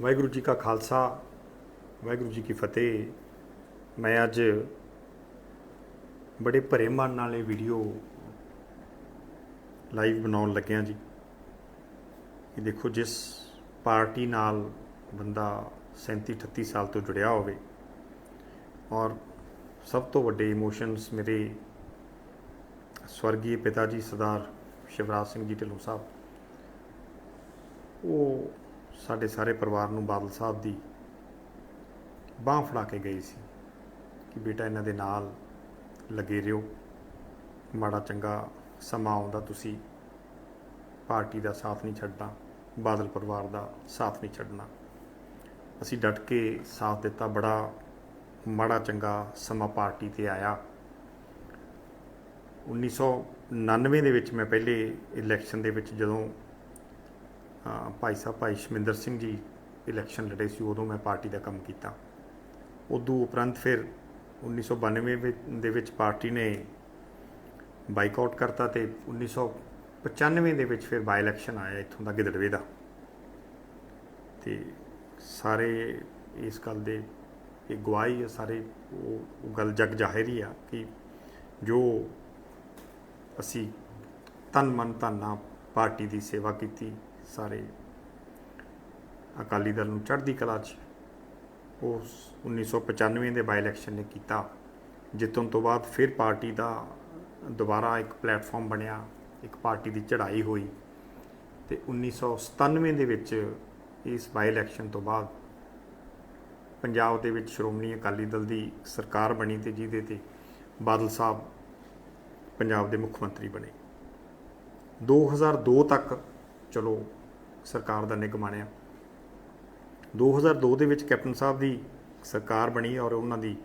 ਵਾਹਿਗੁਰੂ ਜੀ ਕਾ ਖਾਲਸਾ, ਵਾਹਿਗੁਰੂ ਜੀ ਕੀ ਫਤਿਹ। ਮੈਂ ਅੱਜ ਬੜੇ ਭਰੇ ਮਨ ਨਾਲ ਇਹ ਵੀਡੀਓ ਲਾਈਵ ਬਣਾਉਣ ਲੱਗਿਆ ਜੀ। ਇਹ ਦੇਖੋ, ਜਿਸ ਪਾਰਟੀ ਨਾਲ ਬੰਦਾ 37 38 ਸਾਲ ਤੋਂ ਜੁੜਿਆ ਹੋਵੇ ਔਰ ਸਭ ਤੋਂ ਵੱਡੇ ਇਮੋਸ਼ਨਸ ਮੇਰੇ ਸਵਰਗੀ ਪਿਤਾ ਜੀ ਸਰਦਾਰ ਸ਼ਿਵਰਾਜ ਸਿੰਘ ਜੀ ਢਿੱਲੋਂ ਸਾਹਿਬ, ਉਹ ਸਾਡੇ ਸਾਰੇ ਪਰਿਵਾਰ ਨੂੰ ਬਾਦਲ ਸਾਹਿਬ ਦੀ ਬਾਹ ਫੜਾ ਕੇ ਗਈ ਸੀ ਕਿ ਬੇਟਾ, ਇਹਨਾਂ ਦੇ ਨਾਲ ਲੱਗੇ ਰਹੋ। ਮਾੜਾ ਚੰਗਾ ਸਮਾਂ ਆਉਂਦਾ, ਤੁਸੀਂ ਪਾਰਟੀ ਦਾ ਸਾਥ ਨਹੀਂ ਛੱਡਣਾ, ਬਾਦਲ ਪਰਿਵਾਰ ਦਾ ਸਾਥ ਨਹੀਂ ਛੱਡਣਾ। ਅਸੀਂ ਡਟ ਕੇ ਸਾਥ ਦਿੱਤਾ, ਬੜਾ ਮਾੜਾ ਚੰਗਾ ਸਮਾਂ ਪਾਰਟੀ ਤੇ ਆਇਆ। 1999 ਦੇ ਵਿੱਚ ਮੈਂ ਪਹਿਲੇ ਇਲੈਕਸ਼ਨ ਦੇ ਵਿੱਚ ਜਦੋਂ ਭਾਈ ਸਾਹਿਬ, ਭਾਈ ਸ਼ਮਿੰਦਰ ਸਿੰਘ ਜੀ ਇਲੈਕਸ਼ਨ ਲੜੇ ਸੀ, ਉਦੋਂ ਮੈਂ ਪਾਰਟੀ ਦਾ ਕੰਮ ਕੀਤਾ। ਉਦੋਂ ਉਪਰੰਤ ਫਿਰ 1992 ਵਿੱਚ- ਦੇ ਵਿੱਚ ਪਾਰਟੀ ਨੇ ਬਾਈਕਾਟ ਕਰਤਾ ਤੇ 1995 ਦੇ ਵਿੱਚ ਫਿਰ ਬਾਈ ਇਲੈਕਸ਼ਨ ਆਇਆ ਇੱਥੋਂ ਦਾ ਗਿੱਦੜਵੇ ਦਾ। ਤੇ ਸਾਰੇ ਇਸ ਗੱਲ ਦੇ, ਇਹ ਗਵਾਹੀ ਆ ਸਾਰੇ, ਉਹ ਗੱਲ ਜਗ ਜ਼ਾਹਿਰ ਹੀ ਆ ਕਿ ਜੋ ਅਸੀਂ ਤਨ ਮਨ ਧਨ ਨਾਲ ਪਾਰਟੀ ਦੀ ਸੇਵਾ ਕੀਤੀ ਸਾਰੇ ਅਕਾਲੀ ਦਲ ਨੂੰ ਚੜ੍ਹਦੀ ਕਲਾ 'ਚ ਉਸ 1995 ਦੇ ਬਾਈ ਇਲੈਕਸ਼ਨ ਨੇ ਕੀਤਾ। ਜਿੱਤਣ ਤੋਂ ਬਾਅਦ ਫਿਰ ਪਾਰਟੀ ਦਾ ਦੁਬਾਰਾ ਇੱਕ ਪਲੇਟਫਾਰਮ ਬਣਿਆ, ਇੱਕ ਪਾਰਟੀ ਦੀ ਚੜ੍ਹਾਈ ਹੋਈ ਤੇ 1997 ਦੇ ਵਿੱਚ ਇਸ ਬਾਈ ਇਲੈਕਸ਼ਨ ਤੋਂ ਬਾਅਦ ਪੰਜਾਬ ਦੇ ਵਿੱਚ ਸ਼੍ਰੋਮਣੀ ਅਕਾਲੀ ਦਲ ਦੀ ਸਰਕਾਰ ਬਣੀ ਤੇ ਜਿਹਦੇ ਤੇ ਬਾਦਲ ਸਾਹਿਬ ਪੰਜਾਬ ਦੇ ਮੁੱਖ ਮੰਤਰੀ ਬਣੇ। 2002 ਤੱਕ ਚਲੋ ਸਰਕਾਰ ਦਾ ਨਿੱਘ ਮਾਣਿਆ। 2002 ਦੇ ਵਿੱਚ ਕੈਪਟਨ ਸਾਹਿਬ ਦੀ ਸਰਕਾਰ ਬਣੀ ਔਰ ਉਹਨਾਂ ਦੀ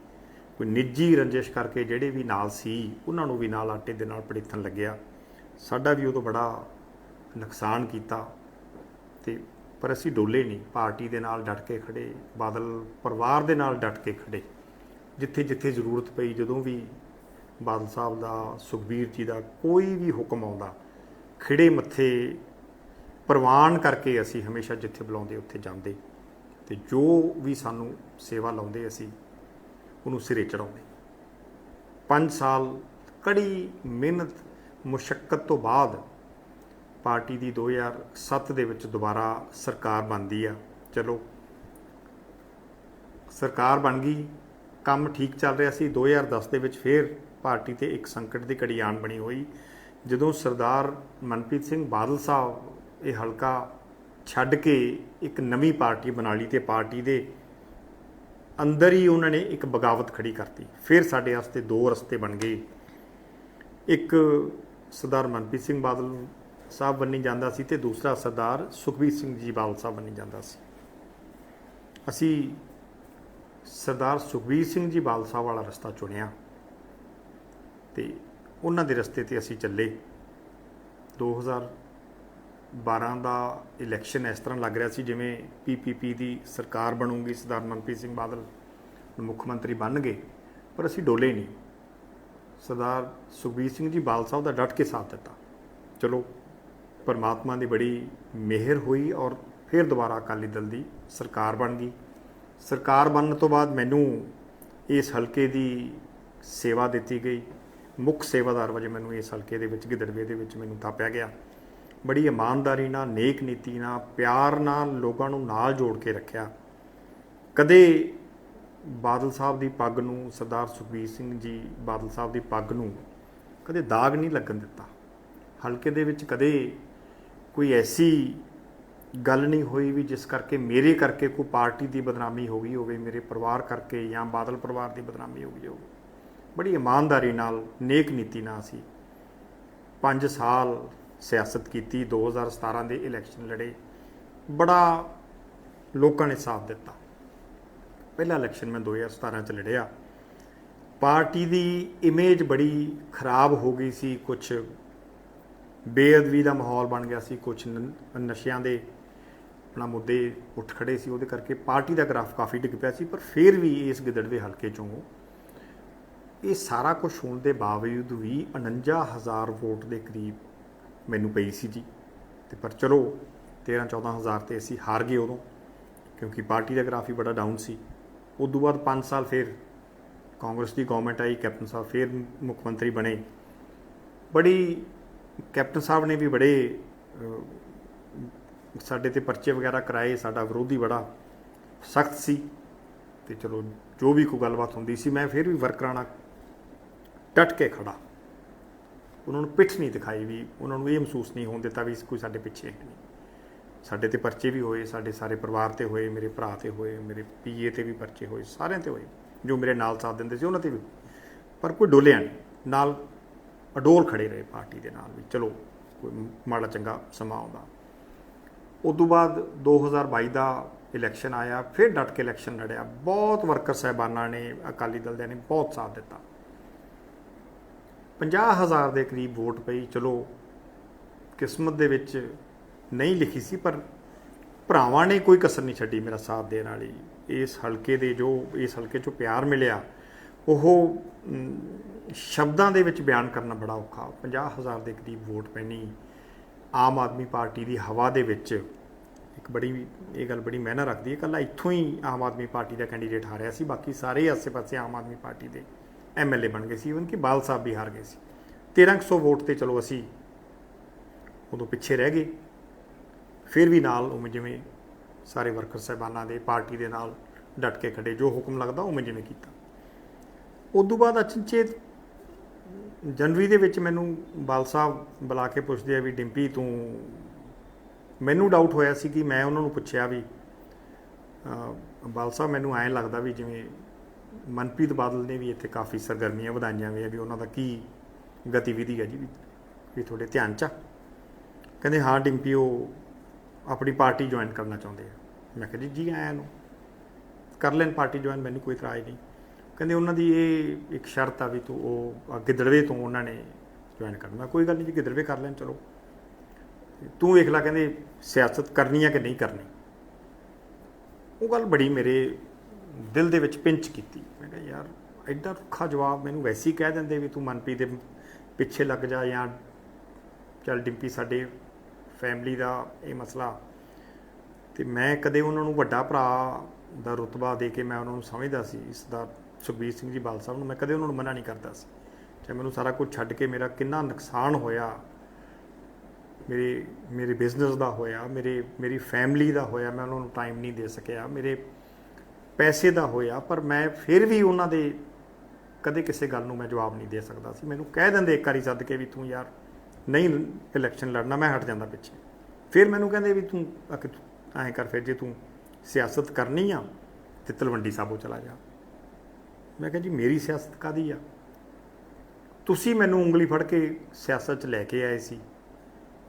ਕੋਈ ਨਿੱਜੀ ਰੰਜਿਸ਼ ਕਰਕੇ ਜਿਹੜੇ ਵੀ ਨਾਲ ਸੀ, ਉਹਨਾਂ ਨੂੰ ਵੀ ਨਾਲ ਆਟੇ ਦੇ ਨਾਲ ਪੜੀਥਣ ਲੱਗਿਆ। ਸਾਡਾ ਵੀ ਉਦੋਂ ਬੜਾ ਨੁਕਸਾਨ ਕੀਤਾ ਤੇ ਪਰ ਅਸੀਂ ਡੋਲੇ ਨਹੀਂ, ਪਾਰਟੀ ਦੇ ਨਾਲ ਡਟ ਕੇ ਖੜੇ ਬਾਦਲ ਪਰਿਵਾਰ ਦੇ ਨਾਲ ਡਟ ਕੇ ਖੜੇ ਜਿੱਥੇ ਜਿੱਥੇ ਜ਼ਰੂਰਤ ਪਈ, ਜਦੋਂ ਵੀ ਬਾਦਲ ਸਾਹਿਬ ਦਾ, ਸੁਖਬੀਰ ਜੀ ਦਾ ਕੋਈ ਵੀ ਹੁਕਮ ਆਉਂਦਾ ਖਿੜੇ ਮੱਥੇ ਪ੍ਰਵਾਨ ਕਰਕੇ ਅਸੀਂ ਹਮੇਸ਼ਾ ਜਿੱਥੇ ਬੁਲਾਉਂਦੇ, ਉੱਥੇ ਜਾਂਦੇ। ਤੇ ਜੋ ਵੀ ਸਾਨੂੰ ਸੇਵਾ ਲਾਉਂਦੇ, ਅਸੀਂ ਉਹਨੂੰ ਸਿਰੇ ਚੜਾਉਂਦੇ 5 ਸਾਲ ਕੜੀ ਮਿਹਨਤ ਮੁਸ਼ਕਲ ਤੋਂ ਬਾਅਦ ਪਾਰਟੀ ਦੀ 2007 ਦੇ ਵਿੱਚ ਦੁਬਾਰਾ ਸਰਕਾਰ ਬਣਦੀ ਆ। ਚਲੋ, ਸਰਕਾਰ ਬਣ ਗਈ, ਕੰਮ ਠੀਕ ਚੱਲ ਰਿਹਾ ਸੀ। 2010 ਦੇ ਵਿੱਚ ਫੇਰ ਪਾਰਟੀ ਤੇ ਇੱਕ ਸੰਕਟ ਦੀ ਘੜੀ ਆਣ ਬਣੀ ਹੋਈ। ਜਦੋਂ ਸਰਦਾਰ ਮਨਪ੍ਰੀਤ ਸਿੰਘ ਬਾਦਲ ਸਾਹਿਬ ਇਹ ਹਲਕਾ ਛੱਡ ਕੇ ਇੱਕ ਨਵੀਂ ਪਾਰਟੀ ਬਣਾ ਲਈ ਤੇ ਪਾਰਟੀ ਦੇ ਅੰਦਰ ਹੀ ਉਹਨਾਂ ਨੇ ਇੱਕ ਬਗਾਵਤ ਖੜੀ ਕਰਤੀ। ਫਿਰ ਸਾਡੇ ਵਾਸਤੇ ਦੋ ਰਸਤੇ ਬਣ ਗਏ। ਇੱਕ ਸਰਦਾਰ ਮਨਪ੍ਰੀਤ ਸਿੰਘ ਬਾਦਲ ਸਾਹਿਬ ਬੰਨੀ ਜਾਂਦਾ ਸੀ ਤੇ ਦੂਸਰਾ ਸਰਦਾਰ ਸੁਖਬੀਰ ਸਿੰਘ ਜੀ ਬਾਦਲ ਸਾਹਿਬ ਬੰਨੀ ਜਾਂਦਾ ਸੀ। ਅਸੀਂ ਸਰਦਾਰ ਸੁਖਬੀਰ ਸਿੰਘ ਜੀ ਬਾਦਲ ਸਾਹਿਬ ਵਾਲਾ ਰਸਤਾ ਚੁਣਿਆ ਤੇ ਉਹਨਾਂ ਦੇ ਰਸਤੇ ਤੇ ਅਸੀਂ ਚੱਲੇ। 2012 ਦਾ ਇਲੈਕਸ਼ਨ ਇਸ ਤਰ੍ਹਾਂ ਲੱਗ ਰਿਹਾ ਸੀ ਜਿਵੇਂ ਪੀਪੀਪੀ ਦੀ ਸਰਕਾਰ ਬਣੂਗੀ, ਸਰਦਾਰ ਮਨਪ੍ਰੀਤ ਸਿੰਘ ਬਾਦਲ ਮੁੱਖ ਮੰਤਰੀ ਬਣ ਗਏ ਪਰ ਅਸੀਂ ਡੋਲੇ ਨਹੀਂ। ਸਰਦਾਰ ਸੁਖਬੀਰ ਸਿੰਘ ਜੀ ਬਾਲ ਸਾਹਿਬ ਦਾ ਡਟ ਕੇ ਸਾਥ ਦਿੱਤਾ। ਚਲੋ, ਪਰਮਾਤਮਾ ਦੀ ਬੜੀ ਮਿਹਰ ਹੋਈ ਔਰ ਫਿਰ ਦੁਬਾਰਾ ਅਕਾਲੀ ਦਲ ਦੀ ਸਰਕਾਰ ਬਣ ਗਈ। ਸਰਕਾਰ ਬਣਨ ਤੋਂ ਬਾਅਦ ਮੈਨੂੰ ਇਸ ਹਲਕੇ ਦੀ ਸੇਵਾ ਦਿੱਤੀ ਗਈ। ਮੁੱਖ ਸੇਵਾਦਾਰ ਵਜੋਂ ਮੈਨੂੰ ਇਸ ਹਲਕੇ ਦੇ ਵਿੱਚ ਗਿੱਦੜਵੇ ਦੇ ਵਿੱਚ ਮੈਨੂੰ ਥਾਪਿਆ ਗਿਆ। ਬੜੀ ਇਮਾਨਦਾਰੀ ਨਾਲ, ਨੇਕ ਨੀਤੀ ਨਾਲ, ਪਿਆਰ ਨਾਲ ਲੋਕਾਂ ਨੂੰ ਨਾਲ ਜੋੜ ਕੇ ਰੱਖਿਆ। ਕਦੇ ਬਾਦਲ ਸਾਹਿਬ ਦੀ ਪੱਗ ਨੂੰ ਸਰਦਾਰ ਸੁਖਬੀਰ ਸਿੰਘ ਜੀ ਬਾਦਲ ਸਾਹਿਬ ਦੀ ਪੱਗ ਨੂੰ ਕਦੇ ਦਾਗ ਨਹੀਂ ਲੱਗਣ ਦਿੱਤਾ। ਹਲਕੇ ਦੇ ਵਿੱਚ ਕਦੇ ਕੋਈ ਐਸੀ ਗੱਲ ਨਹੀਂ ਹੋਈ ਵੀ ਜਿਸ ਕਰਕੇ ਮੇਰੇ ਕਰਕੇ ਕੋਈ ਪਾਰਟੀ ਦੀ ਬਦਨਾਮੀ ਹੋ ਗਈ ਹੋਵੇ, ਮੇਰੇ ਪਰਿਵਾਰ ਕਰਕੇ ਜਾਂ ਬਾਦਲ ਪਰਿਵਾਰ ਦੀ ਬਦਨਾਮੀ ਹੋ ਗਈ ਹੋਵੇ। ਬੜੀ ਇਮਾਨਦਾਰੀ ਨਾਲ, ਨੇਕ ਨੀਤੀ ਨਾਲ ਸੀ 5 ਸਾਲ ਸਿਆਸਤ ਕੀਤੀ 2017 ਦੇ ਇਲੈਕਸ਼ਨ ਲੜੇ। ਬੜਾ ਲੋਕਾਂ ਨੇ ਸਾਥ ਦਿੱਤਾ। ਪਹਿਲਾ ਇਲੈਕਸ਼ਨ ਮੈਂ 2017 ਚ ਲੜਿਆ। ਪਾਰਟੀ ਦੀ ਇਮੇਜ ਬੜੀ ਖਰਾਬ ਹੋ ਗਈ ਸੀ। ਕੁਝ ਬੇਅਦਬੀ ਦਾ ਮਾਹੌਲ ਬਣ ਗਿਆ ਸੀ। ਕੁਝ ਨਸ਼ਿਆਂ ਦੇ ਆਪਣਾ ਮੁੱਦੇ ਉੱਠ ਖੜੇ ਸੀ। ਉਹਦੇ ਕਰਕੇ ਪਾਰਟੀ ਦਾ ਗ੍ਰਾਫ ਕਾਫੀ ਡਿੱਗ ਪਿਆ ਸੀ। ਪਰ ਫਿਰ ਵੀ ਇਸ ਗਿੱਦੜਵੇ ਹਲਕੇ ਚੋਂ ਇਹ ਸਾਰਾ ਕੁਝ ਹੋਣ ਦੇ ਬਾਵਜੂਦ ਵੀ 49000 ਵੋਟ ਦੇ ਕਰੀਬ ਮੈਨੂੰ ਪਈ ਸੀ ਜੀ। ਤੇ ਪਰ ਚਲੋ 13 14000 ਤੇ ਅਸੀਂ ਹਾਰ ਗਏ ਉਦੋਂ, ਕਿਉਂਕਿ ਪਾਰਟੀ ਦਾ ਗ੍ਰਾਫ ਹੀ ਬੜਾ ਡਾਊਨ ਸੀ। ਉਸ ਤੋਂ ਬਾਅਦ 5 ਸਾਲ ਫਿਰ ਕਾਂਗਰਸ ਦੀ ਗਵਰਨਮੈਂਟ ਆਈ, ਕੈਪਟਨ ਸਾਹਿਬ ਫਿਰ ਮੁੱਖ ਮੰਤਰੀ ਬਣੇ। ਬੜੀ, ਕੈਪਟਨ ਸਾਹਿਬ ਨੇ ਵੀ ਬੜੇ ਸਾਡੇ ਤੇ ਪਰਚੇ ਵਗੈਰਾ ਕਰਾਏ, ਸਾਡਾ ਵਿਰੋਧੀ ਬੜਾ ਸਖਤ ਸੀ। ਤੇ ਚਲੋ, ਜੋ ਵੀ ਕੋਈ ਗੱਲਬਾਤ ਹੁੰਦੀ ਸੀ, ਮੈਂ ਫਿਰ ਵੀ ਵਰਕਰਾਂ ਨਾਲ ਡਟ ਕੇ ਖੜਾ। ਉਹਨਾਂ ਨੂੰ ਪਿੱਠ ਨਹੀਂ ਦਿਖਾਈ ਵੀ ਉਹਨਾਂ ਨੂੰ ਇਹ ਮਹਿਸੂਸ ਨਹੀਂ ਹੋਣ ਦਿੱਤਾ ਵੀ ਕੋਈ ਸਾਡੇ ਪਿੱਛੇ ਹੈ ਨਹੀਂ। ਸਾਡੇ ਤੇ ਪਰਚੇ ਵੀ ਹੋਏ, ਸਾਡੇ ਸਾਰੇ ਪਰਿਵਾਰ ਤੇ ਹੋਏ, ਮੇਰੇ ਭਰਾ ਤੇ ਹੋਏ, ਮੇਰੇ ਪੀਏ ਤੇ ਵੀ ਪਰਚੇ ਹੋਏ, ਸਾਰਿਆਂ ਤੇ ਹੋਏ, ਜੋ ਮੇਰੇ ਨਾਲ ਸਾਥ ਦਿੰਦੇ ਸੀ ਉਹਨਾਂ ਤੇ ਵੀ। ਪਰ ਕੋਈ ਡੋਲਿਆ ਨਹੀਂ। ਨਾਲ ਅਡੋਲ ਖੜੇ ਰਹੇ ਪਾਰਟੀ ਦੇ ਨਾਲ ਵੀ, ਚਲੋ, ਕੋਈ ਮਾੜਾ ਚੰਗਾ ਸਮਾਂ ਆਉਂਦਾ। ਉਸ ਤੋਂ ਬਾਅਦ 2022 ਦਾ ਇਲੈਕਸ਼ਨ ਆਇਆ, ਫਿਰ ਡਟ ਕੇ ਇਲੈਕਸ਼ਨ ਲੜਿਆ। ਬਹੁਤ ਵਰਕਰ ਸਹਿਬਾਨਾਂ ਨੇ, ਅਕਾਲੀ ਦਲ ਦੇ ਨੇ ਬਹੁਤ ਸਾਥ ਦਿੱਤਾ। 50000 ਦੇ ਕਰੀਬ ਵੋਟ ਪਈ, ਚਲੋ ਕਿਸਮਤ ਦੇ ਵਿੱਚ ਨਹੀਂ ਲਿਖੀ ਸੀ, ਪਰ ਭਰਾਵਾਂ ਨੇ ਕੋਈ ਕਸਰ ਨਹੀਂ ਛੱਡੀ ਮੇਰਾ ਸਾਥ ਦੇਣ ਵਾਲੀ। ਇਸ ਹਲਕੇ ਦੇ ਜੋ, ਇਸ ਹਲਕੇ 'ਚੋਂ ਪਿਆਰ ਮਿਲਿਆ, ਉਹ ਸ਼ਬਦਾਂ ਦੇ ਵਿੱਚ ਬਿਆਨ ਕਰਨਾ ਬੜਾ ਔਖਾ। 50000 ਦੇ ਕਰੀਬ ਵੋਟ ਪੈਣੀ ਆਮ ਆਦਮੀ ਪਾਰਟੀ ਦੀ ਹਵਾ ਦੇ ਵਿੱਚ। ਇੱਕ ਬੜੀ, ਇਹ ਗੱਲ ਬੜੀ ਮਾਇਨਾ ਰੱਖਦੀ ਹੈ ਇਕੱਲਾ ਇੱਥੋਂ ਹੀ ਆਮ ਆਦਮੀ ਪਾਰਟੀ ਦਾ ਕੈਂਡੀਡੇਟ ਹਾਰਿਆ ਸੀ, ਬਾਕੀ ਸਾਰੇ ਆਸੇ-ਪਾਸੇ ਆਮ ਆਦਮੀ ਪਾਰਟੀ ਦੇ। ਐਮਐਲਏ ਬਣ ਗਏ ਸੀ ਇਵਨ ਕਿ ਬਾਲ ਸਾਹਿਬ ਵੀ ਹਾਰ ਗਏ ਸੀ। 1300 ਵੋਟ ਤੇ ਚਲੋ ਅਸੀਂ ਉਦੋਂ ਪਿੱਛੇ ਰਹਿ ਗਏ। ਫਿਰ ਵੀ ਨਾਲ ਉਵੇਂ ਜਿਵੇਂ ਸਾਰੇ ਵਰਕਰ ਸਹਿਬਾਨਾਂ ਦੇ, ਪਾਰਟੀ ਦੇ ਨਾਲ ਡਟ ਕੇ ਖੜੇ, ਜੋ ਹੁਕਮ ਲੱਗਦਾ ਉਵੇਂ ਜਿਵੇਂ ਕੀਤਾ। ਉਸ ਤੋਂ ਬਾਅਦ ਅਚਨਚੇਤ ਜਨਵਰੀ ਦੇ ਵਿੱਚ ਮੈਨੂੰ ਬਾਲ ਸਾਹਿਬ ਬੁਲਾ ਕੇ ਪੁੱਛਦੇ ਆ ਵੀ, ਡਿੰਪੀ, ਤੂੰ ਮੈਨੂੰ ਡਾਊਟ ਹੋਇਆ ਸੀ ਕਿ ਮੈਂ ਉਹਨਾਂ ਨੂੰ ਪੁੱਛਿਆ ਵੀ ਬਾਲ ਸਾਹਿਬ, ਮੈਨੂੰ ਐਂ ਲੱਗਦਾ ਵੀ ਜਿਵੇਂ ਮਨਪ੍ਰੀਤ ਬਾਦਲ ਨੇ ਵੀ ਇੱਥੇ ਕਾਫੀ ਸਰਗਰਮੀਆਂ ਵਧਾਈਆਂ ਵੀ ਆ ਵੀ ਉਹਨਾਂ ਦਾ ਕੀ ਗਤੀਵਿਧੀ ਹੈ ਜੀ ਵੀ ਤੁਹਾਡੇ ਧਿਆਨ ਚ ਆ? ਕਹਿੰਦੇ ਹਾਂ ਡਿੰਪੀ, ਉਹ ਆਪਣੀ ਪਾਰਟੀ ਜੁਆਇਨ ਕਰਨਾ ਚਾਹੁੰਦੇ ਆ। ਮੈਂ ਕਿਹਾ ਜੀ ਜੀ ਆਇਆਂ ਨੂੰ। ਕਰ ਲੈਣ ਪਾਰਟੀ ਜੁਆਇਨ ਮੈਨੂੰ ਕੋਈ ਇਤਰਾਜ਼ ਨਹੀਂ। ਕਹਿੰਦੇ ਉਹਨਾਂ ਦੀ ਇਹ ਇੱਕ ਸ਼ਰਤ ਆ ਵੀ ਤੂੰ ਉਹ ਗਿੱਦੜਵੇ ਤੋਂ ਉਹਨਾਂ ਨੇ ਜੁਆਇਨ ਕਰਨਾ। ਕੋਈ ਗੱਲ ਨਹੀਂ ਜੀ, ਗਿੱਦੜਵੇ ਕਰ ਲੈਣ, ਚਲੋ। ਤੂੰ ਵੇਖ ਲੈ, ਕਹਿੰਦੇ ਸਿਆਸਤ ਕਰਨੀ ਆ ਕਿ ਨਹੀਂ ਕਰਨੀ? ਉਹ ਗੱਲ ਬੜੀ ਮੇਰੇ ਦਿਲ ਦੇ ਵਿੱਚ ਪਿੰਚ ਕੀਤੀ। ਮੈਂ ਕਿਹਾ, ਯਾਰ, ਐਡਾ ਰੁੱਖਾ ਜਵਾਬ ਮੈਨੂੰ ਵੈਸੇ ਹੀ ਕਹਿ ਦਿੰਦੇ ਵੀ ਤੂੰ ਮਨਪ੍ਰੀਤ ਦੇ ਪਿੱਛੇ ਲੱਗ ਜਾ ਜਾਂ ਚੱਲ ਡਿੰਪੀ ਸਾਡੇ ਫੈਮਿਲੀ ਦਾ ਇਹ ਮਸਲਾ। ਤੇ ਮੈਂ ਕਦੇ ਉਹਨਾਂ ਨੂੰ ਵੱਡਾ ਭਰਾ ਦਾ ਰੁਤਬਾ ਦੇ ਕੇ ਮੈਂ ਉਹਨਾਂ ਨੂੰ ਸਮਝਦਾ ਸੀ, ਇਸ ਦਾ ਸੁਖਬੀਰ ਸਿੰਘ ਜੀ ਬਾਲ ਸਾਹਿਬ ਨੂੰ ਮੈਂ ਕਦੇ ਉਹਨਾਂ ਨੂੰ ਮਨਾ ਨਹੀਂ ਕਰਦਾ ਸੀ। ਚਾਹੇ ਮੈਨੂੰ ਸਾਰਾ ਕੁਝ ਛੱਡ ਕੇ ਮੇਰਾ ਕਿੰਨਾ ਨੁਕਸਾਨ ਹੋਇਆ, ਮੇਰੇ ਮੇਰੇ ਬਿਜ਼ਨਸ ਦਾ ਹੋਇਆ, ਮੇਰੇ, ਮੇਰੀ ਫੈਮਿਲੀ ਦਾ ਹੋਇਆ, ਮੈਂ ਉਹਨਾਂ ਨੂੰ ਟਾਈਮ ਨਹੀਂ ਦੇ ਸਕਿਆ, ਮੇਰੇ ਪੈਸੇ ਦਾ ਹੋਇਆ, ਪਰ ਮੈਂ ਫਿਰ ਵੀ ਉਹਨਾਂ ਦੇ ਕਦੇ ਕਿਸੇ ਗੱਲ ਨੂੰ ਮੈਂ ਜਵਾਬ ਨਹੀਂ ਦੇ ਸਕਦਾ ਸੀ। ਮੈਨੂੰ ਕਹਿ ਦਿੰਦੇ ਇੱਕ ਵਾਰੀ ਸੱਦ ਕੇ ਵੀ ਤੂੰ ਯਾਰ ਨਹੀਂ ਇਲੈਕਸ਼ਨ ਲੜਨਾ, ਮੈਂ ਹਟ ਜਾਂਦਾ ਪਿੱਛੇ। ਫਿਰ ਮੈਨੂੰ ਕਹਿੰਦੇ ਵੀ ਤੂੰ ਐਂ ਕਰ ਫਿਰ, ਜੇ ਤੂੰ ਸਿਆਸਤ ਕਰਨੀ ਆ ਤੇ ਤਲਵੰਡੀ ਸਾਬੋ ਚਲਾ ਜਾ। ਮੈਂ ਕਿਹਾ ਜੀ, ਮੇਰੀ ਸਿਆਸਤ ਕਾਦੀ ਆ? ਤੁਸੀਂ ਮੈਨੂੰ ਉਂਗਲੀ ਫੜ ਕੇ ਸਿਆਸਤ 'ਚ ਲੈ ਕੇ ਆਏ ਸੀ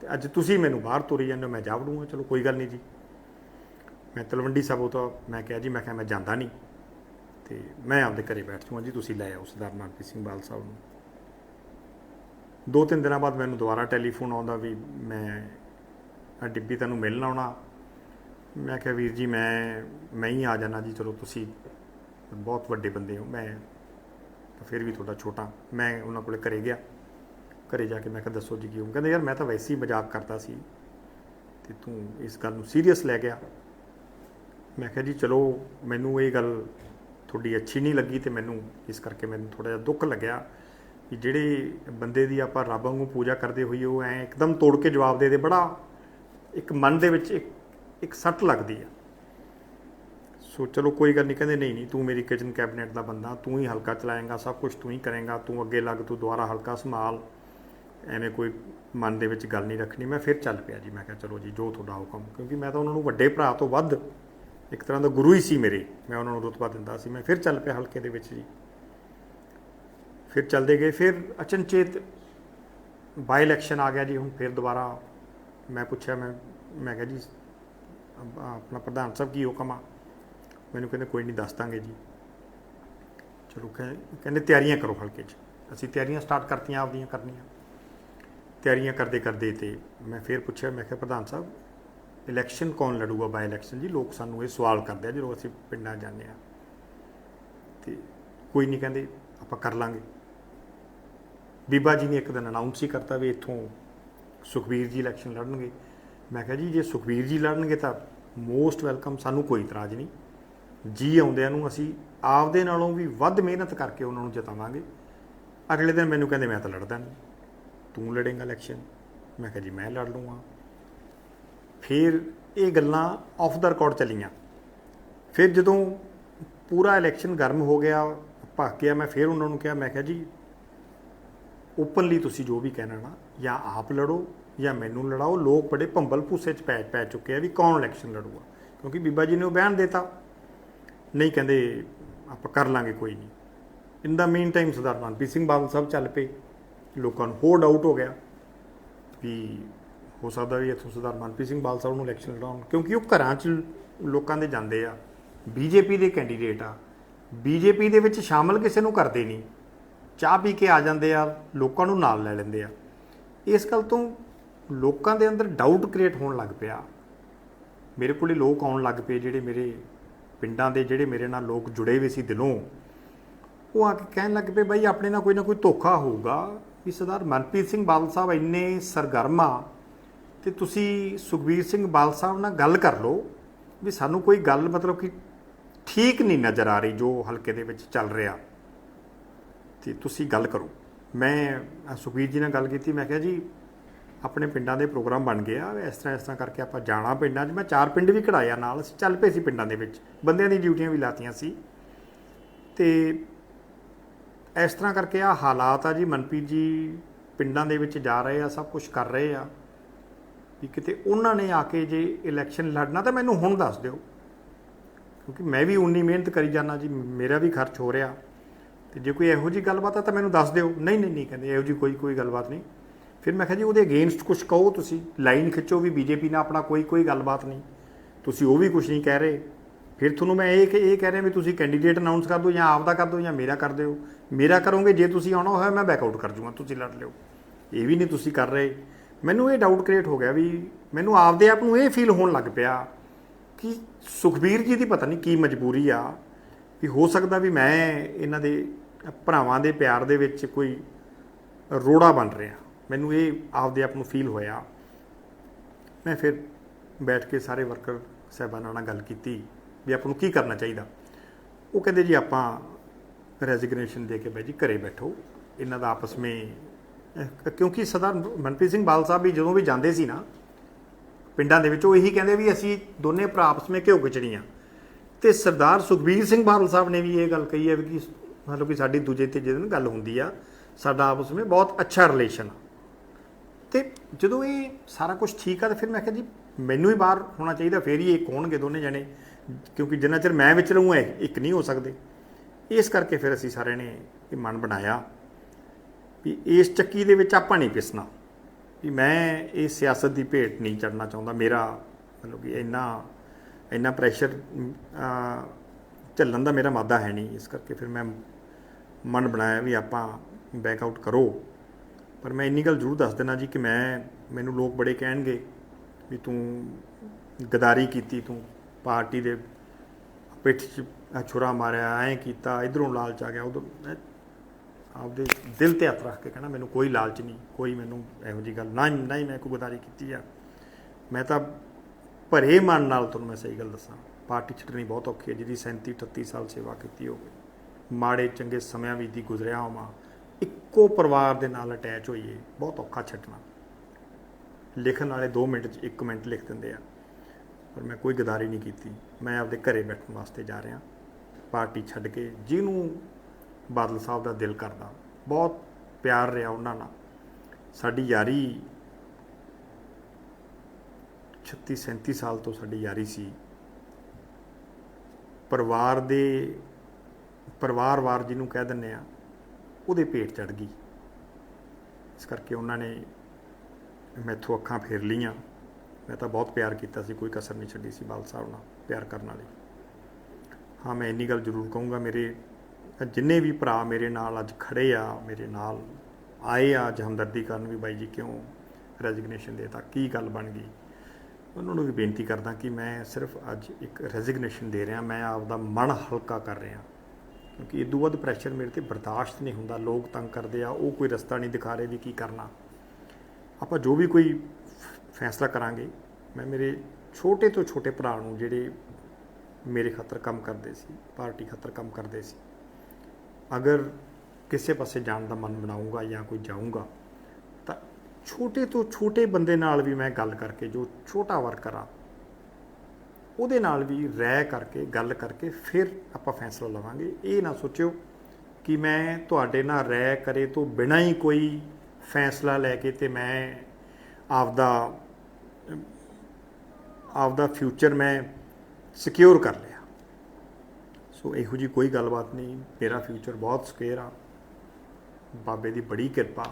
ਤੇ ਅੱਜ ਤੁਸੀਂ ਮੈਨੂੰ ਬਾਹਰ ਤੋਰੀ ਜਾਂਦੇ ਹੋ, ਮੈਂ ਜਾ ਵੜੂੰਗਾ। ਚਲੋ ਕੋਈ ਗੱਲ ਨਹੀਂ ਜੀ। ਮੈਂ ਤਲਵੰਡੀ ਸਾਬੋ ਤੋਂ ਮੈਂ ਕਿਹਾ ਜੀ, ਮੈਂ ਕਿਹਾ ਮੈਂ ਜਾਂਦਾ ਨਹੀਂ। ਤੇ ਮੈਂ ਆਪਦੇ ਘਰੇ ਬੈਠ ਜਾਊਂਗਾ ਜੀ, ਤੁਸੀਂ ਲੈ ਆਓ ਸਰਦਾਰ ਮਨਪ੍ਰੀਤ ਸਿੰਘ ਬਾਲ ਸਾਹਿਬ ਨੂੰ। ਦੋ ਤਿੰਨ ਦਿਨਾਂ ਬਾਅਦ ਮੈਨੂੰ ਦੁਬਾਰਾ ਟੈਲੀਫੋਨ ਆਉਂਦਾ ਵੀ ਮੈਂ ਡਿੱਬੀ ਤੈਨੂੰ ਮਿਲਣ ਆਉਣਾ। ਮੈਂ ਕਿਹਾ, ਵੀਰ ਜੀ, ਮੈਂ ਮੈਂ ਹੀ ਆ ਜਾਣਾ ਜੀ, ਚਲੋ ਤੁਸੀਂ ਬਹੁਤ ਵੱਡੇ ਬੰਦੇ ਹੋ, ਮੈਂ ਤਾਂ ਫਿਰ ਵੀ ਤੁਹਾਡਾ ਛੋਟਾ। ਮੈਂ ਉਹਨਾਂ ਕੋਲੇ ਘਰੇ ਗਿਆ। ਘਰੇ ਜਾ ਕੇ ਮੈਂ ਕਿਹਾ, ਦੱਸੋ ਜੀ ਕੀ ਹੋ ਕਹਿੰਦੇ, ਯਾਰ, ਮੈਂ ਤਾਂ ਵੈਸੇ ਹੀ ਮਜ਼ਾਕ ਕਰਦਾ ਸੀ। ਤੇ ਤੂੰ ਇਸ ਗੱਲ ਨੂੰ ਸੀਰੀਅਸ ਲੈ ਗਿਆ ਮੈਂ ਕਿਹਾ ਜੀ, ਚਲੋ, ਮੈਨੂੰ ਇਹ ਗੱਲ ਤੁਹਾਡੀ ਅੱਛੀ ਨਹੀਂ ਲੱਗੀ ਤੇ ਮੈਨੂੰ ਇਸ ਕਰਕੇ ਮੈਨੂੰ ਥੋੜਾ ਜਿਹਾ ਦੁੱਖ ਲੱਗਿਆ ਕਿ ਜਿਹੜੇ ਬੰਦੇ ਦੀ ਆਪਾਂ ਰੱਬ ਵਾਂਗੂ ਪੂਜਾ ਕਰਦੇ ਹੋਈਏ, ਉਹ ਐ ਇੱਕਦਮ ਤੋੜ ਕੇ ਜਵਾਬ ਦੇ ਦੇ। ਬੜਾ ਇੱਕ ਮਨ ਦੇ ਵਿੱਚ ਇੱਕ ਇੱਕ ਸੱਟ ਲੱਗਦੀ ਆ। ਸੋ ਚਲੋ, ਕੋਈ ਗੱਲ ਨਹੀਂ, ਕਹਿੰਦੇ ਨਹੀਂ ਨਹੀਂ, ਤੂੰ ਮੇਰੀ ਕਿਚਨ ਕੈਬਨਿਟ ਦਾ ਬੰਦਾ, ਤੂੰ ਹੀ ਹਲਕਾ ਚਲਾਏਗਾ, ਸਭ ਕੁਝ ਤੂੰ ਹੀ ਕਰੇਗਾ, ਤੂੰ ਅੱਗੇ ਲੱਗ, ਤੂੰ ਦੁਬਾਰਾ ਹਲਕਾ ਸੰਭਾਲ। ਐਵੇਂ ਕੋਈ ਮਨ ਦੇ ਵਿੱਚ ਗੱਲ ਨਹੀਂ ਰੱਖਣੀ। ਮੈਂ ਫਿਰ ਚੱਲ ਪਿਆ ਜੀ, ਮੈਂ ਕਿਹਾ ਚਲੋ ਜੀ, ਜੋ ਤੁਹਾਡਾ ਹੁਕਮ, ਕਿਉਂਕਿ ਮੈਂ ਤਾਂ ਉਹਨਾਂ ਨੂੰ ਵੱਡੇ ਭਰਾ ਤੋਂ ਵੱਧ ਇੱਕ ਤਰ੍ਹਾਂ ਦਾ ਗੁਰੂ ਹੀ ਸੀ ਮੇਰੇ। ਮੈਂ ਉਹਨਾਂ ਨੂੰ ਰੁਤਬਾ ਦਿੰਦਾ ਸੀ। ਮੈਂ ਫਿਰ ਚੱਲ ਪਿਆ ਹਲਕੇ ਦੇ ਵਿੱਚ ਜੀ। ਫਿਰ ਚੱਲਦੇ ਗਏ। ਫਿਰ ਅਚਨਚੇਤ ਬਾਈ ਇਲੈਕਸ਼ਨ ਆ ਗਿਆ ਜੀ। ਹੁਣ ਫਿਰ ਦੁਬਾਰਾ ਮੈਂ ਪੁੱਛਿਆ, ਮੈਂ ਮੈਂ ਕਿਹਾ ਜੀ, ਆਪਣਾ ਪ੍ਰਧਾਨ ਸਾਹਿਬ ਕੀ ਹੁਕਮ ਆ? ਮੈਨੂੰ ਕਹਿੰਦੇ, ਕੋਈ ਨਹੀਂ, ਦੱਸ ਦਾਂਗੇ ਜੀ। ਚਲੋ ਕਹਿ- ਕਹਿੰਦੇ, ਤਿਆਰੀਆਂ ਕਰੋ ਹਲਕੇ 'ਚ। ਅਸੀਂ ਤਿਆਰੀਆਂ ਸਟਾਰਟ ਕਰਤੀਆਂ ਆਪਦੀਆਂ ਕਰਨੀਆਂ। ਤਿਆਰੀਆਂ ਕਰਦੇ ਕਰਦੇ ਤੇ ਮੈਂ ਫਿਰ ਪੁੱਛਿਆ, ਮੈਂ ਕਿਹਾ, ਪ੍ਰਧਾਨ ਸਾਹਿਬ ਇਲੈਕਸ਼ਨ ਕੌਣ ਲੜੂਗਾ ਬਾਈ ਇਲੈਕਸ਼ਨ ਜੀ ਲੋਕ ਸਾਨੂੰ ਇਹ ਸਵਾਲ ਕਰਦੇ ਆ, ਜਦੋਂ ਅਸੀਂ ਪਿੰਡਾਂ ਜਾਂਦੇ ਆ ਤੇ ਕੋਈ ਨਹੀਂ ਕਹਿੰਦੇ, ਆਪਾਂ ਕਰ ਲਾਂਗੇ। ਬੀਬਾ ਜੀ ਨੇ ਇੱਕ ਦਿਨ ਅਨਾਉਂਸ ਹੀ ਕਰਤਾ ਵੀ ਇੱਥੋਂ ਸੁਖਬੀਰ ਜੀ ਇਲੈਕਸ਼ਨ ਲੜਨਗੇ। ਮੈਂ ਕਿਹਾ ਜੀ, ਜੇ ਸੁਖਬੀਰ ਜੀ ਲੜਨਗੇ ਤਾਂ ਮੋਸਟ ਵੈਲਕਮ ਸਾਨੂੰ ਕੋਈ ਇਤਰਾਜ਼ ਨਹੀਂ। ਜੀ ਆਉਂਦਿਆਂ ਨੂੰ ਅਸੀਂ ਆਪਦੇ ਨਾਲੋਂ ਵੀ ਵੱਧ ਮਿਹਨਤ ਕਰਕੇ ਉਹਨਾਂ ਨੂੰ ਜਿਤਾਵਾਂਗੇ। ਅਗਲੇ ਦਿਨ ਮੈਨੂੰ ਕਹਿੰਦੇ, ਮੈਂ ਤਾਂ ਲੜਦਾ ਨਹੀਂ। ਤੂੰ ਲੜੇਂਗਾ ਇਲੈਕਸ਼ਨ। ਮੈਂ ਕਿਹਾ ਜੀ, ਮੈਂ ਲੜ ਲੂੰਗਾ ਫਿਰ ਇਹ ਗੱਲਾਂ ਆਫ ਦਾ ਰਿਕਾਰਡ ਚਲੀਆਂ। ਫਿਰ ਜਦੋਂ ਪੂਰਾ ਇਲੈਕਸ਼ਨ ਗਰਮ ਹੋ ਗਿਆ ਭੱਕ ਗਿਆ, ਮੈਂ ਫਿਰ ਉਹਨਾਂ ਨੂੰ ਕਿਹਾ, ਮੈਂ ਕਿਹਾ ਜੀ ਓਪਨਲੀ ਤੁਸੀਂ ਜੋ ਵੀ ਕਹਿਣਾ ਨਾ, ਜਾਂ ਆਪ ਲੜੋ ਜਾਂ ਮੈਨੂੰ ਲੜਾਓ, ਲੋਕ ਬੜੇ ਭੰਬਲ ਭੂਸੇ ਚ ਪੈ ਪੈ ਚੁੱਕੇ ਆ ਵੀ ਕੌਣ ਇਲੈਕਸ਼ਨ ਲੜੂਗਾ। ਕਿਉਂਕਿ ਬੀਬਾ ਜੀ ਨੇ ਉਹ ਬਿਆਨ ਦਿੱਤਾ। ਨਹੀਂ ਕਹਿੰਦੇ ਆਪਾਂ ਕਰ ਲਾਂਗੇ, ਕੋਈ ਨਹੀਂ। In the meantime Sardar Manpreet Singh Badal ਸਾਹਿਬ ਚੱਲ ਪਏ। ਲੋਕਾਂ ਨੂੰ ਹੋਰ ਡਾਊਟ ਹੋ ਗਿਆ ਵੀ ਹੋ ਸਕਦਾ ਵੀ ਇੱਥੋਂ ਸਰਦਾਰ ਮਨਪ੍ਰੀਤ ਸਿੰਘ ਬਾਦਲ ਸਾਹਿਬ ਨੂੰ ਇਲੈਕਸ਼ਨ ਲੜਾਉਣ, ਕਿਉਂਕਿ ਉਹ ਘਰਾਂ 'ਚ ਲੋਕਾਂ ਦੇ ਜਾਂਦੇ ਆ। ਬੀਜੇਪੀ ਦੇ ਕੈਂਡੀਡੇਟ ਆ। ਬੀਜੇਪੀ ਦੇ ਵਿੱਚ ਸ਼ਾਮਲ ਕਿਸੇ ਨੂੰ ਕਰਦੇ ਨਹੀਂ। ਚਾਹ ਪੀ ਕੇ ਆ ਜਾਂਦੇ ਆ, ਲੋਕਾਂ ਨੂੰ ਨਾਲ ਲੈ ਲੈਂਦੇ ਆ। ਇਸ ਗੱਲ ਤੋਂ ਲੋਕਾਂ ਦੇ ਅੰਦਰ ਡਾਊਟ ਕ੍ਰੀਏਟ ਹੋਣ ਲੱਗ ਪਿਆ। ਮੇਰੇ ਕੋਲੇ ਲੋਕ ਆਉਣ ਲੱਗ ਪਏ, ਜਿਹੜੇ ਮੇਰੇ ਪਿੰਡਾਂ ਦੇ, ਜਿਹੜੇ ਮੇਰੇ ਨਾਲ ਲੋਕ ਜੁੜੇ ਹੋਏ ਸੀ ਦਿਲੋਂ। ਉਹ ਆ ਕੇ ਕਹਿਣ ਲੱਗ ਪਏ, ਬਾਈ, ਆਪਣੇ ਨਾਲ ਕੋਈ ਨਾ ਕੋਈ ਧੋਖਾ ਹੋਊਗਾ। ਵੀ ਸਰਦਾਰ ਮਨਪ੍ਰੀਤ ਸਿੰਘ ਬਾਦਲ ਸਾਹਿਬ ਇੰਨੇ ਸਰਗਰਮ ਆ ਤੇ ਤੁਸੀਂ ਸੁਖਬੀਰ ਸਿੰਘ ਬਾਲ ਸਾਹਿਬ ਨਾਲ ਗੱਲ ਕਰ ਲਓ ਵੀ ਸਾਨੂੰ ਕੋਈ ਗੱਲ ਮਤਲਬ ਕਿ ਠੀਕ ਨਹੀਂ ਨਜ਼ਰ ਆ ਰਹੀ ਜੋ ਹਲਕੇ ਦੇ ਵਿੱਚ ਚੱਲ ਰਿਹਾ। ਤੇ ਤੁਸੀਂ ਗੱਲ ਕਰੋ। ਮੈਂ ਸੁਖਬੀਰ ਜੀ ਨਾਲ ਗੱਲ ਕੀਤੀ, ਮੈਂ ਕਿਹਾ ਜੀ, ਆਪਣੇ ਪਿੰਡਾਂ ਦੇ ਪ੍ਰੋਗਰਾਮ ਬਣ ਗਏ ਆ ਇਸ ਤਰ੍ਹਾਂ ਇਸ ਤਰ੍ਹਾਂ ਕਰਕੇ ਆਪਾਂ ਜਾਣਾ ਪਿੰਡਾਂ 'ਚ। ਮੈਂ ਚਾਰ ਪਿੰਡ ਵੀ ਕਢਾਇਆ ਨਾਲ, ਅਸੀਂ ਚੱਲ ਪਏ ਸੀ ਪਿੰਡਾਂ ਦੇ ਵਿੱਚ। ਬੰਦਿਆਂ ਦੀ ਡਿਊਟੀਆਂ ਵੀ ਲਾਤੀਆਂ ਸੀ। ਤੇ ਇਸ ਤਰ੍ਹਾਂ ਕਰਕੇ ਆ ਹਾਲਾਤ ਆ ਜੀ, ਮਨਪ੍ਰੀਤ ਜੀ ਪਿੰਡਾਂ ਦੇ ਵਿੱਚ ਜਾ ਰਹੇ ਆ, ਸਭ ਕੁਝ ਕਰ ਰਹੇ ਆ। ਵੀ ਕਿਤੇ ਉਹਨਾਂ ਨੇ ਆ ਕੇ ਜੇ ਇਲੈਕਸ਼ਨ ਲੜਨਾ ਤਾਂ ਮੈਨੂੰ ਹੁਣ ਦੱਸ ਦਿਓ। ਕਿਉਂਕਿ ਮੈਂ ਵੀ ਉਨੀ ਮਿਹਨਤ ਕਰੀ ਜਾਣਾ ਜੀ, ਮੇਰਾ ਵੀ ਖਰਚ ਹੋ ਰਿਹਾ। ਤੇ ਜੇ ਕੋਈ ਇਹੋ ਜੀ ਗੱਲਬਾਤ ਆ ਤਾਂ ਮੈਨੂੰ ਦੱਸ ਦਿਓ। ਨਹੀਂ ਨਹੀਂ ਨਹੀਂ ਕਹਿੰਦੇ ਇਹੋ ਜੀ ਕੋਈ ਕੋਈ ਗੱਲਬਾਤ ਨਹੀਂ। ਫਿਰ ਮੈਂ ਕਿਹਾ ਜੀ ਉਹਦੇ ਅਗੇਂਸਟ ਕੁਝ ਕਹੋ ਤੁਸੀਂ। ਲਾਈਨ ਖਿੱਚੋ ਵੀ ਬੀਜੇਪੀ ਨਾਲ ਆਪਣਾ ਕੋਈ ਕੋਈ ਗੱਲਬਾਤ ਨਹੀਂ। ਤੁਸੀਂ ਉਹ ਵੀ ਕੁਝ ਨਹੀਂ ਕਹਿ ਰਹੇ। ਫਿਰ ਤੁਹਾਨੂੰ ਮੈਂ ਇਹ ਕਿ ਇਹ ਕਹਿ ਰਿਹਾ ਵੀ ਤੁਸੀਂ ਕੈਂਡੀਡੇਟ ਅਨਾਉਂਸ ਕਰ ਦਿਓ ਜਾਂ ਆਪ ਦਾ ਕਰ ਦਿਓ ਜਾਂ ਮੇਰਾ ਕਰ ਦਿਓ। ਮੇਰਾ ਕਰੋਗੇ, ਜੇ ਤੁਸੀਂ ਆਉਣਾ ਹੋਇਆ ਮੈਂ ਬੈਕ ਆਊਟ ਕਰ ਜੂਗਾ, ਤੁਸੀਂ ਲੜ ਲਿਓ। ਇਹ ਵੀ ਨਹੀਂ ਤੁਸੀਂ ਕਰ ਰਹੇ। ਮੈਨੂੰ ਇਹ ਡਾਊਟ ਕ੍ਰੀਏਟ ਹੋ ਗਿਆ ਵੀ ਮੈਨੂੰ ਆਪਦੇ ਆਪ ਨੂੰ ਇਹ ਫੀਲ ਹੋਣ ਲੱਗ ਪਿਆ ਕਿ ਸੁਖਬੀਰ ਜੀ ਦੀ ਪਤਾ ਨਹੀਂ ਕੀ ਮਜਬੂਰੀ ਆ, ਵੀ ਹੋ ਸਕਦਾ ਵੀ ਮੈਂ ਇਹਨਾਂ ਦੇ ਭਰਾਵਾਂ ਦੇ ਪਿਆਰ ਦੇ ਵਿੱਚ ਕੋਈ ਰੋੜਾ ਬਣ ਰਿਹਾ। ਮੈਨੂੰ ਇਹ ਆਪਦੇ ਆਪ ਨੂੰ ਫੀਲ ਹੋਇਆ। ਮੈਂ ਫਿਰ ਬੈਠ ਕੇ ਸਾਰੇ ਵਰਕਰ ਸਾਹਿਬਾਨਾਂ ਨਾਲ ਗੱਲ ਕੀਤੀ ਵੀ ਆਪਾਂ ਨੂੰ ਕੀ ਕਰਨਾ ਚਾਹੀਦਾ। ਉਹ ਕਹਿੰਦੇ ਜੀ ਆਪਾਂ ਰੈਜ਼ਿਗਨੇਸ਼ਨ ਦੇ ਕੇ ਬਈ ਜੀ ਘਰੇ ਬੈਠੋ। ਇਹਨਾਂ ਦਾ ਆਪਸ ਵਿੱਚ ਕਿਉਂਕਿ ਸਰਦਾਰ ਮਨਪ੍ਰੀਤ ਸਿੰਘ ਬਾਲ ਸਾਹਿਬ ਵੀ ਜਦੋਂ ਵੀ ਜਾਂਦੇ ਸੀ ਨਾ, ਪਿੰਡਾਂ ਦੇ ਵਿੱਚ ਉਹ ਇਹੀ ਕਹਿੰਦੇ ਵੀ ਅਸੀਂ ਦੋਨੇ ਭਰਾ ਆਪਸ ਵਿੱਚ ਘਿਓ ਖਿਚੜੀਆਂ। ਤੇ ਸਰਦਾਰ ਸੁਖਬੀਰ ਸਿੰਘ ਬਾਦਲ ਸਾਹਿਬ ਨੇ ਵੀ ਇਹ ਗੱਲ ਕਹੀ ਹੈ ਵੀ ਕਿ ਮਤਲਬ ਕਿ ਸਾਡੀ ਦੂਜੇ ਤੇ ਦਿਨ ਗੱਲ ਹੁੰਦੀ ਆ, ਸਾਡਾ ਆਪਸ ਵਿੱਚ ਬਹੁਤ ਅੱਛਾ ਰਿਲੇਸ਼ਨ ਤੇ ਜਦੋਂ ਇਹ ਸਾਰਾ ਕੁਝ ਠੀਕ ਆ ਤਾਂ ਫਿਰ ਮੈਂ ਕਿਹਾ ਜੀ, ਮੈਨੂੰ ਹੀ ਬਾਹਰ ਹੋਣਾ ਚਾਹੀਦਾ, ਫੇਰ ਹੀ ਇਹ ਹੋਣਗੇ ਦੋਨੇ ਜਣੇ, ਕਿਉਂਕਿ ਜਿੰਨਾ ਚਿਰ ਮੈਂ ਵਿੱਚ ਰਹੂੰ ਇੱਕ ਨਹੀਂ ਹੋ ਸਕਦੇ। ਇਸ ਕਰਕੇ ਫਿਰ ਅਸੀਂ ਸਾਰਿਆਂ ਨੇ ਇਹ ਮਨ ਬਣਾਇਆ। ਵੀ ਇਸ ਚੱਕੀ ਦੇ ਵਿੱਚ ਆਪਾਂ ਨਹੀਂ ਪਿਸਣਾ। ਵੀ ਮੈਂ ਇਹ ਸਿਆਸਤ ਦੀ ਭੇਟ ਨਹੀਂ ਚੜਨਾ ਚਾਹੁੰਦਾ। ਮੇਰਾ ਮਤਲਬ ਕਿ ਇੰਨਾ ਇੰਨਾ ਪ੍ਰੈਸ਼ਰ ਝੱਲਣ ਦਾ ਮੇਰਾ ਮਾਦਾ ਹੈ ਨਹੀਂ। ਇਸ ਕਰਕੇ ਫਿਰ ਮੈਂ ਮਨ ਬਣਾਇਆ ਵੀ ਆਪਾਂ ਬੈਕ ਆਊਟ ਕਰੋ। ਪਰ ਮੈਂ ਇੰਨੀ ਗੱਲ ਜ਼ਰੂਰ ਦੱਸ ਦੇਣਾ ਜੀ ਕਿ ਮੈਂ, ਮੈਨੂੰ ਲੋਕ ਬੜੇ ਕਹਿਣਗੇ ਵੀ ਤੂੰ ਗਦਾਰੀ ਕੀਤੀ, ਤੂੰ ਪਾਰਟੀ ਦੇ ਪਿੱਠ 'ਚ ਛੁਰਾ ਮਾਰਿਆ, ਐਂ ਕੀਤਾ, ਇਧਰੋਂ ਲਾਲਚ ਆ ਗਿਆ। ਉਦੋਂ ਆਪਦੇ ਦਿਲ ਤੇ ਹੱਥ ਰੱਖ ਕੇ ਕਹਿਣਾ, ਮੈਨੂੰ ਕੋਈ ਲਾਲਚ ਨਹੀਂ, ਕੋਈ ਮੈਨੂੰ ਇਹੋ ਜੀ ਗੱਲ, ਨਾ ਨਾ ਹੀ ਮੈਂ ਕੋਈ ਗਦਾਰੀ ਕੀਤੀ ਆ। ਮੈਂ ਤਾਂ ਭਰੇ ਮਨ ਨਾਲ ਤੁਹਾਨੂੰ ਮੈਂ ਸਹੀ ਗੱਲ ਦੱਸਾਂ, ਪਾਰਟੀ ਛੱਡਣੀ ਬਹੁਤ ਔਖੀ ਹੈ, ਜਿਹਦੀ 37 38 ਸਾਲ ਸੇਵਾ ਕੀਤੀ ਹੋਵੇ, ਮਾੜੇ ਚੰਗੇ ਸਮਿਆਂ ਵਿੱਚ ਦੀ ਗੁਜ਼ਰਿਆ ਹੋਵਾਂ, ਇੱਕੋ ਪਰਿਵਾਰ ਦੇ ਨਾਲ ਅਟੈਚ ਹੋਈਏ, ਬਹੁਤ ਔਖਾ ਛੱਡਣਾ। ਲਿਖਣ ਵਾਲੇ 2 ਮਿੰਟ 'ਚ 1 ਮਿੰਟ ਲਿਖ ਦਿੰਦੇ ਆ, ਪਰ ਮੈਂ ਕੋਈ ਗਦਾਰੀ ਨਹੀਂ ਕੀਤੀ, ਮੈਂ ਆਪਦੇ ਘਰੇ ਬੈਠਣ ਵਾਸਤੇ ਜਾ ਰਿਹਾ, ਪਾਰਟੀ ਛੱਡ ਕੇ, ਜਿਹਨੂੰ ਬਾਦਲ ਸਾਹਿਬ ਦਾ ਦਿਲ ਕਰਦਾ। ਬਹੁਤ ਪਿਆਰ ਰਿਹਾ ਉਹਨਾਂ ਨਾਲ। ਸਾਡੀ ਯਾਰੀ 36 37 ਸਾਲ ਤੋਂ ਸਾਡੀ ਯਾਰੀ ਸੀ। ਪਰਿਵਾਰ ਦੇ ਪਰਿਵਾਰਵਾਰ ਜਿਹਨੂੰ ਕਹਿ ਦਿੰਨੇ ਆ ਉਹਦੇ ਪੇਟ ਚੜ ਗਈ। ਇਸ ਕਰਕੇ ਉਹਨਾਂ ਨੇ ਮੈਥੋਂ ਅੱਖਾਂ ਫੇਰ ਲੀਆਂ ਮੈਂ ਤਾਂ ਬਹੁਤ ਪਿਆਰ ਕੀਤਾ ਸੀ, ਕੋਈ ਕਸਰ ਨਹੀਂ ਛੱਡੀ ਸੀ ਬਾਲ ਸਾਹਿਬ ਨਾਲ ਪਿਆਰ ਕਰਨ ਵਾਲੀ। ਹਾਂ, ਮੈਂ ਇੰਨੀ ਗੱਲ ਜ਼ਰੂਰ ਕਹੂੰਗਾ, ਮੇਰੇ ਜਿੰਨੇ ਵੀ ਭਰਾ ਮੇਰੇ ਨਾਲ ਅੱਜ ਖੜੇ ਆ, ਮੇਰੇ ਨਾਲ ਆਏ ਆ ਅੱਜ ਹਮਦਰਦੀ ਕਰਨ ਵੀ ਬਾਈ ਜੀ ਕਿਉਂ ਰੈਜ਼ਿਗਨੇਸ਼ਨ ਦੇਤਾ, ਕੀ ਗੱਲ ਬਣ ਗਈ? ਉਹਨਾਂ ਨੂੰ ਵੀ ਬੇਨਤੀ ਕਰਦਾ ਕਿ ਮੈਂ ਸਿਰਫ ਅੱਜ ਇੱਕ ਰੈਜ਼ਿਗਨੇਸ਼ਨ ਦੇ ਰਿਹਾ, ਮੈਂ ਆਪ ਦਾ ਮਨ ਹਲਕਾ ਕਰ ਰਿਹਾ। ਕਿਉਂਕਿ ਇਹ ਇਦੋਂ ਵੱਧ ਪ੍ਰੈਸ਼ਰ ਮੇਰੇ ਤੇ ਬਰਦਾਸ਼ਤ ਨਹੀਂ ਹੁੰਦਾ, ਲੋਕ ਤੰਗ ਕਰਦੇ ਆ, ਉਹ ਕੋਈ ਰਸਤਾ ਨਹੀਂ ਦਿਖਾ ਰਹੇ ਵੀ ਕੀ ਕਰਨਾ। ਆਪਾਂ ਜੋ ਵੀ ਕੋਈ ਫੈਸਲਾ ਕਰਾਂਗੇ, ਮੈਂ ਮੇਰੇ ਛੋਟੇ ਤੋਂ ਛੋਟੇ ਭਰਾ ਨੂੰ ਜਿਹੜੇ ਮੇਰੇ ਖਾਤਰ ਕੰਮ ਕਰਦੇ ਸੀ, ਪਾਰਟੀ ਖਾਤਰ ਕੰਮ ਕਰਦੇ ਸੀ ਅਗਰ ਕਿਸੇ ਪਾਸੇ ਜਾਣ ਦਾ ਮਨ ਬਣਾਊਗਾ ਜਾਂ ਕੋਈ ਜਾਊਂਗਾ, ਤਾਂ ਛੋਟੇ ਤੋਂ ਛੋਟੇ ਬੰਦੇ ਨਾਲ ਵੀ ਮੈਂ ਗੱਲ ਕਰਕੇ, ਜੋ ਛੋਟਾ ਵਰਕਰ ਆ, ਉਹਦੇ ਨਾਲ ਵੀ ਰਹਿ ਕਰਕੇ, ਗੱਲ ਕਰਕੇ ਫਿਰ ਆਪਾਂ ਫੈਸਲਾ ਲਵਾਂਗੇ। ਇਹ ਨਾ ਸੋਚਿਓ ਕਿ ਮੈਂ ਤੁਹਾਡੇ ਨਾਲ ਰਹਿ ਕਰੇ ਤੋਂ ਬਿਨਾਂ ਹੀ ਕੋਈ ਫੈਸਲਾ ਲੈ ਕੇ ਤੇ ਮੈਂ ਆਪਦਾ ਆਪਦਾ ਫਿਊਚਰ ਮੈਂ ਸਿਕਿਉਰ ਕਰ ਲਿਆ। ਸੋ ਇਹੋ ਜੀ ਕੋਈ ਗੱਲਬਾਤ ਨਹੀਂ। ਮੇਰਾ ਫਿਊਚਰ ਬਹੁਤ ਸਕੇਅਰ ਆ। ਬਾਬੇ ਦੀ ਬੜੀ ਕਿਰਪਾ।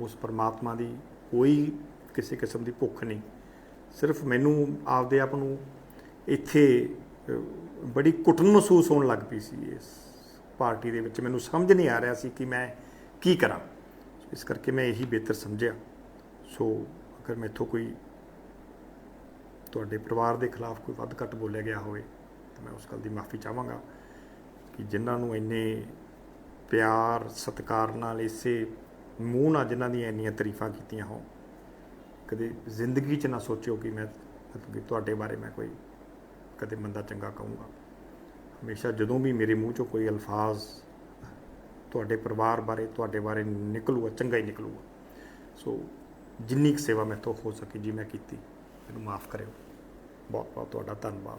ਉਸ ਪਰਮਾਤਮਾ ਦੀ ਕੋਈ ਕਿਸੇ ਕਿਸਮ ਦੀ ਭੁੱਖ ਨਹੀਂ। ਸਿਰਫ ਮੈਨੂੰ ਆਪਦੇ ਆਪ ਨੂੰ ਇੱਥੇ ਬੜੀ ਕੁੱਟਣ ਮਹਿਸੂਸ ਹੋਣ ਲੱਗ ਪਈ ਸੀ। ਇਸ ਪਾਰਟੀ ਦੇ ਵਿੱਚ ਮੈਨੂੰ ਸਮਝ ਨਹੀਂ ਆ ਰਿਹਾ ਸੀ ਕਿ ਮੈਂ ਕੀ ਕਰਾਂ। ਇਸ ਕਰਕੇ ਮੈਂ ਇਹੀ ਬਿਹਤਰ ਸਮਝਿਆ। ਸੋ ਅਗਰ ਮੈਥੋਂ ਕੋਈ ਤੁਹਾਡੇ ਪਰਿਵਾਰ ਦੇ ਖਿਲਾਫ ਕੋਈ ਵੱਧ ਘੱਟ ਬੋਲਿਆ ਗਿਆ ਹੋਵੇ ਤਾਂ ਮੈਂ ਉਸ ਗੱਲ ਦੀ ਮਾਫੀ ਚਾਹਾਂਗਾ ਕਿ ਜਿਨ੍ਹਾਂ ਨੂੰ ਇੰਨੇ ਪਿਆਰ, ਸਤਿਕਾਰ ਨਾਲ ਇਸੇ ਮੂੰਹ ਨਾਲ ਜਿਨ੍ਹਾਂ ਦੀਆਂ ਇੰਨੀਆਂ ਤਾਰੀਫਾਂ ਕੀਤੀਆਂ ਹੋ ਕਦੇ ਜ਼ਿੰਦਗੀ 'ਚ ਨਾ ਸੋਚਿਓ ਕਿ ਮੈਂ ਤੁਹਾਡੇ ਬਾਰੇ ਮੈਂ ਕੋਈ ਕਦੇ ਮੰਦਾ ਚੰਗਾ ਕਹੂੰਗਾ। ਹਮੇਸ਼ਾ ਜਦੋਂ ਵੀ ਮੇਰੇ ਮੂੰਹ 'ਚੋਂ ਕੋਈ ਅਲਫਾਜ਼ ਤੁਹਾਡੇ ਪਰਿਵਾਰ ਬਾਰੇ, ਤੁਹਾਡੇ ਬਾਰੇ ਨਿਕਲੂਗਾ, ਚੰਗਾ ਹੀ ਨਿਕਲੂਗਾ। ਸੋ ਜਿੰਨੀ ਕੁ ਸੇਵਾ ਮੈਥੋਂ ਹੋ ਸਕੇ ਜੀ ਮੈਂ ਕੀਤੀ, ਮੈਨੂੰ ਮਾਫ ਕਰਿਓ। ਬਹੁਤ ਬਹੁਤ ਤੁਹਾਡਾ ਧੰਨਵਾਦ।